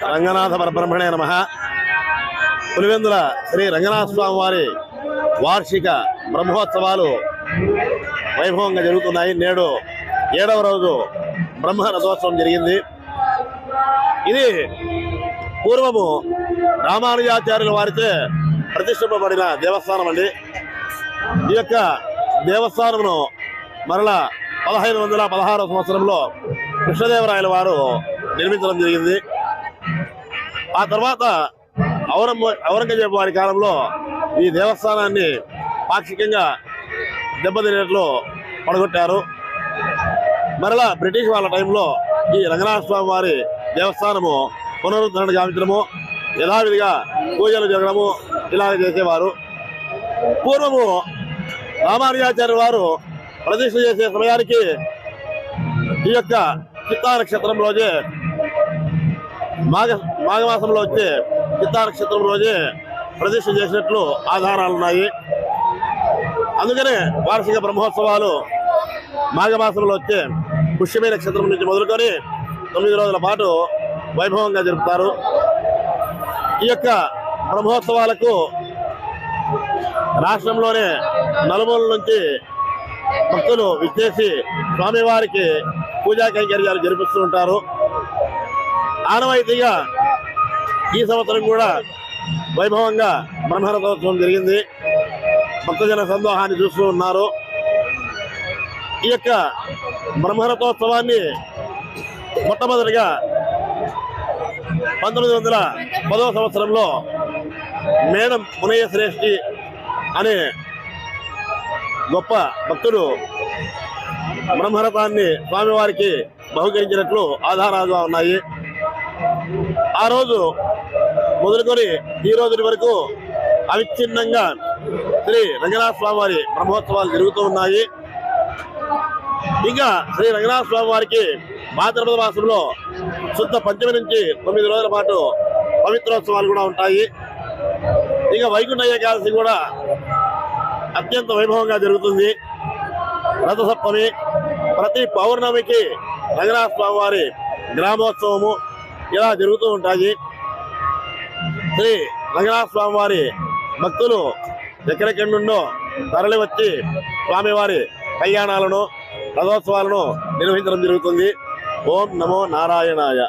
రంగనాథ పరబ్రహ్మణే నమ. పులివెందుల శ్రీ రంగనాథ స్వామి వారి వార్షిక బ్రహ్మోత్సవాలు వైభవంగా జరుగుతున్నాయి. నేడు ఏడవ రోజు బ్రహ్మ రథోత్సవం జరిగింది. ఇది పూర్వము రామానుజాచార్యుల వారిచే ప్రతిష్ఠింపబడిన దేవస్థానం అండి. ఈ యొక్క దేవస్థానమును మరలా పదహైదు వందల పదహారవ సంవత్సరంలో కృష్ణదేవరాయల వారు నిర్మించడం జరిగింది. ఆ తర్వాత ఔరంగ ఔరంగజేబు వారి కాలంలో ఈ దేవస్థానాన్ని పాక్షికంగా దెబ్బతినేట్లు పడగొట్టారు. మరలా బ్రిటిష్ వాళ్ళ టైంలో ఈ రంగనాథ స్వామి వారి దేవస్థానము పునరుద్ధరణ గావించడము యథావిధిగా పూజలు జరగడము ఇలాగ చేసేవారు. పూర్వము రామానుజాచార్య వారు ప్రతిష్ఠ చేసే సమయానికి ఈ యొక్క చిత్తా నక్షత్రం రోజే మాఘ మాఘమాసంలో వచ్చే చిత్తానక్షత్రం రోజే ప్రతిష్ఠ చేసినట్లు ఆధారాలు ఉన్నాయి. అందుకనే వార్షిక బ్రహ్మోత్సవాలు మాఘమాసంలో వచ్చే పుష్యమి నక్షత్రం నుంచి మొదలుకొని తొమ్మిది రోజుల పాటు వైభవంగా జరుపుతారు. ఈ యొక్క బ్రహ్మోత్సవాలకు రాష్ట్రంలోనే నలుమూల నుంచి భక్తులు విచ్చేసి స్వామివారికి పూజా కైంకర్యాలు జరిపిస్తూ ఉంటారు. ఆనవాయితీగా ఈ సంవత్సరం కూడా వైభవంగా బ్రహ్మరథోత్సవం జరిగింది. భక్తజన సందోహాన్ని చూస్తూ ఉన్నారు. ఈ యొక్క బ్రహ్మరథోత్సవాన్ని మొట్టమొదటిగా పంతొమ్మిది వందల పదవ సంవత్సరంలో మేడం మునయ్య శ్రేష్ఠి అనే గొప్ప భక్తుడు బ్రహ్మరథాన్ని స్వామివారికి బహుకరించినట్లు ఆధారాలుగా ఉన్నాయి. ఆ రోజు మొదలుకొని ఈ రోజు వరకు అవిచ్ఛిన్నంగా శ్రీ రంగనాథ స్వామి వారి బ్రహ్మోత్సవాలు జరుగుతూ ఉన్నాయి. ఇంకా శ్రీ రంగనాథ స్వామి వారికి భాద్రపద మాసంలో శుద్ధ పంచమి నుంచి తొమ్మిది రోజుల పాటు పవిత్రోత్సవాలు కూడా ఉంటాయి. ఇక వైకుంఠ ఏకాదశి కూడా అత్యంత వైభవంగా జరుగుతుంది. రథసప్తమి ప్రతి పౌర్ణమికి రంగనాథ స్వామి వారి గ్రామోత్సవము ఇలా జరుగుతూ ఉంటాయి. శ్రీ రంగనాథ స్వామి వారి భక్తులు ఎక్కడెక్కడి నుండో తరలి వచ్చి స్వామివారి కళ్యాణాలను రథోత్సవాలను నిర్వహించడం జరుగుతుంది. ఓం నమో నారాయణాయ.